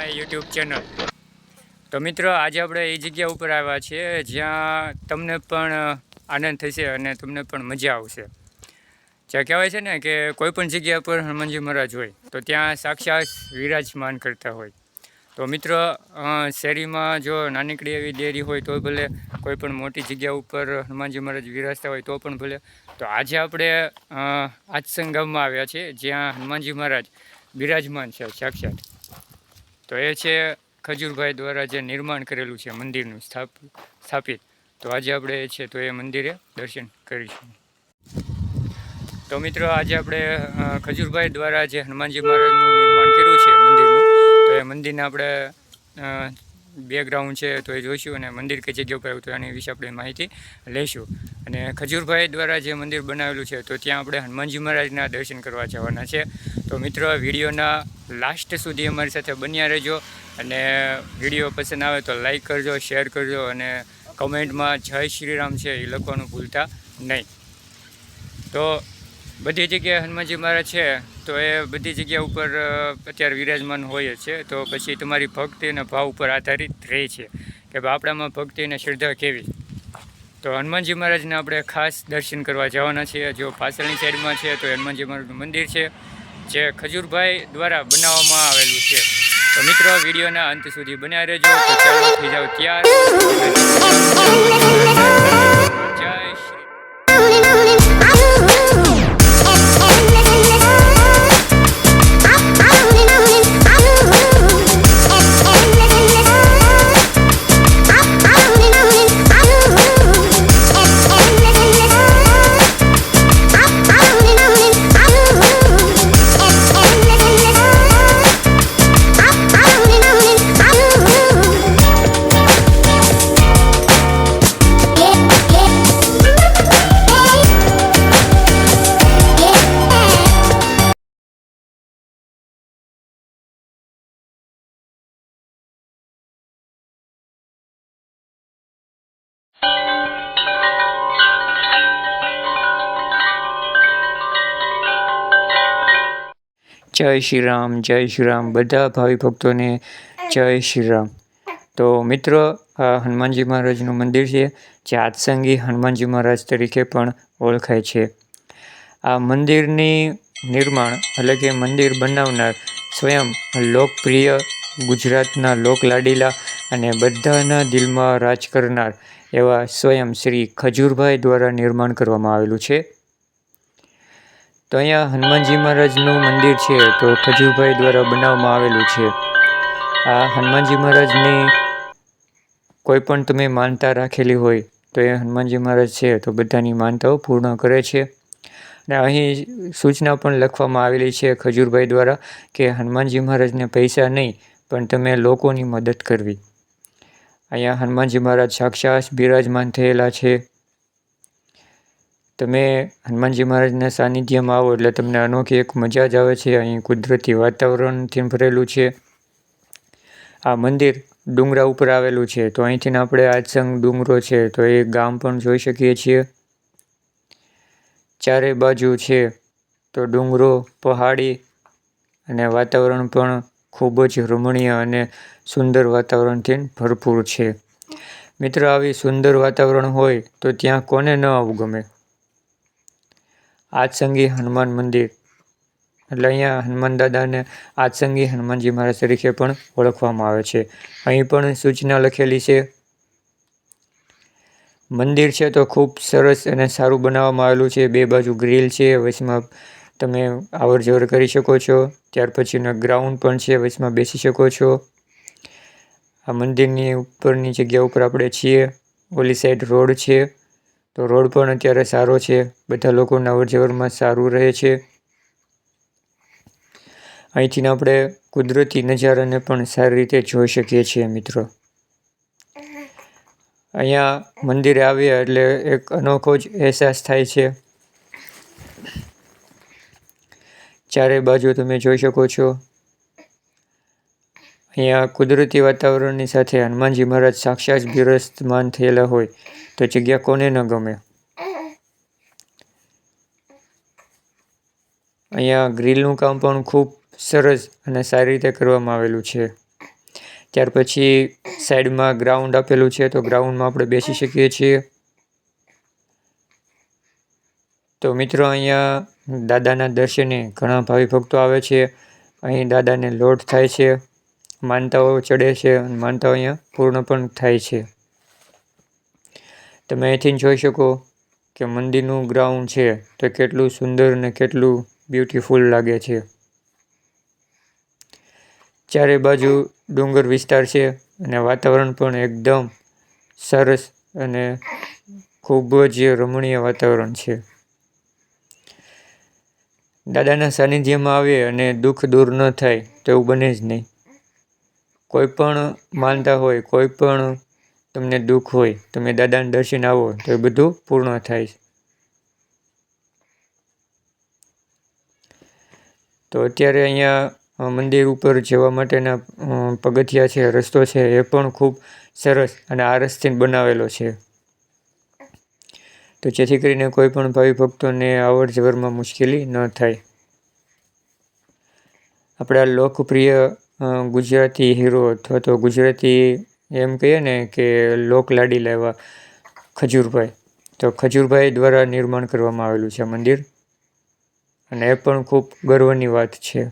My YouTube channel. તો મિત્રો, આજે આપણે એ જગ્યા ઉપર આવ્યા છીએ જ્યાં તમને પણ આનંદ થશે અને તમને પણ મજા આવશે. જ્યાં કહેવાય છે ને કે કોઈ પણ જગ્યા પર હનુમાનજી મહારાજ હોય, તો ત્યાં સાક્ષાત વિરાજમાન કરતા હોય. તો મિત્રો શેરીમાં જો નાનકડી એવી ડેરી હોય, તો ભલે કોઈ પણ મોટી જગ્યા ઉપર હનુમાનજી મહારાજ વિરાજતા હોય, તો પણ ભલે. તો આજે આપણે આજ આજસંગ ગામમાં આવ્યા છીએ જ્યાં હનુમાનજી મહારાજ બિરાજમાન છે સાક્ષાત. તો એ છે ખજૂરભાઈ દ્વારા જે નિર્માણ કરેલું છે મંદિરનું સ્થાપ, સ્થાપિત. તો આજે આપણે એ છે તો એ મંદિરે દર્શન કરીશું. તો મિત્રો આજે આપણે ખજૂરભાઈ દ્વારા જે હનુમાનજી મહારાજનું નિર્માણ કર્યું છે મંદિરનું, તો એ મંદિરને આપણે બેકગ્રાઉન્ડ છે તો એ જોઈશું અને મંદિર કઈ જગ્યા ઉપર આવ્યું તો એની વિશે આપણે માહિતી લઈશું. અને ખજૂરભાઈ દ્વારા જે મંદિર બનાવેલું છે તો ત્યાં આપણે હનુમાનજી મહારાજના દર્શન કરવા જવાના છે. તો મિત્રો વિડીયોના લાસ્ટ સુધી અમારી સાથે બન્યા રહેજો અને વીડિયો પસંદ આવે તો લાઈક કરજો શેર કરજો અને કમેન્ટમાં જય શ્રીરામ છે એ લખવાનું ભૂલતા નહીં. તો બધી જગ્યાએ હનુમાનજી મહારાજ છે. તો એ બધી જગ્યા ઉપર અત્યારે વિરાજમાન હોય છે. તો પછી તમારી ભક્તિ અને ભાવ ઉપર આધારિત રહે છે કે આપણામાં ભક્તિ અને શ્રદ્ધા કેવી? તો હનુમાનજી મહારાજને આપણે ખાસ દર્શન કરવા જવાના છીએ. જો પાછળની સાઈડમાં છે તો હનુમાનજી મહારાજનું મંદિર છે, જે ખજૂરભાઈ દ્વારા બનાવવામાં આવેલું છે. તો મિત્રો, વિડીયોના અંત સુધી બન્યા રહેજો. તો ચાલો, થઈ ત્યાર. જય શ્રી રામ, જય શ્રી રામ. બધા ભાવિ ભક્તોને જય શ્રી રામ. તો મિત્રો, આ હનુમાનજી મહારાજનું મંદિર છે, જે આત્સંગી હનુમાનજી મહારાજ તરીકે પણ ઓળખાય છે. આ મંદિરની નિર્માણ, એટલે કે મંદિર બનાવનાર સ્વયં લોકપ્રિય ગુજરાતના લોકલાડીલા અને બધાના દિલમાં રાજ કરનાર એવા સ્વયં શ્રી ખજૂરભાઈ દ્વારા નિર્માણ કરવામાં આવેલું છે. તો અહીંયા હનુમાનજી મહારાજનું મંદિર છે, તો ખજૂરભાઈ દ્વારા બનાવવામાં આવેલું છે. આ હનુમાનજી મહારાજની કોઈ પણ તમે માનતા રાખેલી હોય, તો એ હનુમાનજી મહારાજ છે, તો બધાની માનતાઓ પૂર્ણ કરે છે. અને અહીં સૂચના પણ લખવામાં આવેલી છે ખજૂરભાઈ દ્વારા કે હનુમાનજી મહારાજને પૈસા નહીં, પણ તમે લોકોની મદદ કરવી. અહીંયા હનુમાનજી મહારાજ સાક્ષાત બિરાજમાન થયેલા છે. તમે હનુમાનજી મહારાજના સાનિધ્યમાં આવો એટલે તમને અનોખી એક મજા જ આવે છે. અહીં કુદરતી વાતાવરણથી ભરેલું છે. આ મંદિર ડુંગરા ઉપર આવેલું છે. તો અહીંથી આપણે આજસંગ ડુંગરો છે. તો એ ગામ પણ જોઈ શકીએ છીએ. ચારે બાજુ છે. તો ડુંગરો, પહાડી અને વાતાવરણ પણ ખૂબ જ રમણીય અને સુંદર વાતાવરણથી ભરપૂર છે. મિત્ર, આવી સુંદર વાતાવરણ હોય તો ત્યાં કોને ન આવવું ગમે? આજસંગી હનુમાન મંદિર. એટલે અહીંયા હનુમાન દાદાને આજસંગી હનુમાનજી મહારાજ તરીકે પણ ઓળખવામાં આવે છે. અહીં પણ સૂચના લખેલી છે. મંદિર છે તો ખૂબ સરસ અને સારું બનાવવામાં આવેલું છે. બે બાજુ ગ્રીલ છે, વચમાં તમે આવર જવર કરી શકો છો. ત્યાર પછીનો ગ્રાઉન્ડ પણ છે, વચમાં બેસી શકો છો. આ મંદિરની ઉપરની જગ્યા ઉપર આપણે છીએ. ઓલી સાઈડ રોડ છે. તો રોડ પણ અત્યારે સારો છે. બધા લોકોના અવરજવરમાં સારું રહે છે. અહીંથી આપણે કુદરતી નજારાને પણ સારી રીતે જોઈ શકીએ છીએ મિત્રો. અહીંયા મંદિરે આવ્યા એટલે એક અનોખો જ અહેસાસ થાય છે. ચારે બાજુ તમે જોઈ શકો છો. અહીંયા કુદરતી વાતાવરણની સાથે હનુમાનજી મહારાજ સાક્ષાત બિરાજમાન થયેલા હોય. તો જગ્યા કોને ન ગમે? અહીંયા ગ્રીલનું કામ પણ ખૂબ સરસ અને સારી રીતે કરવામાં આવેલું છે. ત્યાર પછી સાઈડમાં ગ્રાઉન્ડ આપેલું છે, તો ગ્રાઉન્ડમાં આપણે બેસી શકીએ છીએ. તો મિત્રો, અહીંયા દાદાના દર્શને ઘણા ભાવિ ભક્તો આવે છે. અહીં દાદાને લોટ થાય છે, માનતાઓ ચડે છે અને માનતાઓ અહીંયા પૂર્ણ પણ થાય છે. તમે અહીંથી જોઈ શકો કે મંદિરનું ગ્રાઉન્ડ છે તો કેટલું સુંદર અને કેટલું બ્યુટીફુલ લાગે છે. ચારે બાજુ ડુંગર વિસ્તાર છે અને વાતાવરણ પણ એકદમ સરસ અને ખૂબ જ રમણીય વાતાવરણ છે. દાદાના સાનિધ્યમાં આવે અને દુઃખ દૂર ન થાય તો એવું બને જ નહીં. કોઈ પણ માનતા હોય, કોઈ પણ તમને દુઃખ હોય, તમે દાદાને દર્શન આવો, તો એ બધું પૂર્ણ થાય છે. તો અત્યારે અહીંયા મંદિર ઉપર જવા માટેના પગથિયા છે, રસ્તો છે, એ પણ ખૂબ સરસ અને આ બનાવેલો છે. તો જેથી કરીને કોઈ પણ ભાવિ ભક્તોને અવર જવરમાં મુશ્કેલી ન થાય. આપણા લોકપ્રિય ગુજરાતી હીરો અથવા તો ગુજરાતી એમ કહીએ ને કે લોક લાડી લાવ્યા ખજૂરભાઈ. તો ખજૂરભાઈ દ્વારા નિર્માણ કરવામાં આવેલું છે મંદિર. અને એ પણ ખૂબ ગર્વની વાત છે.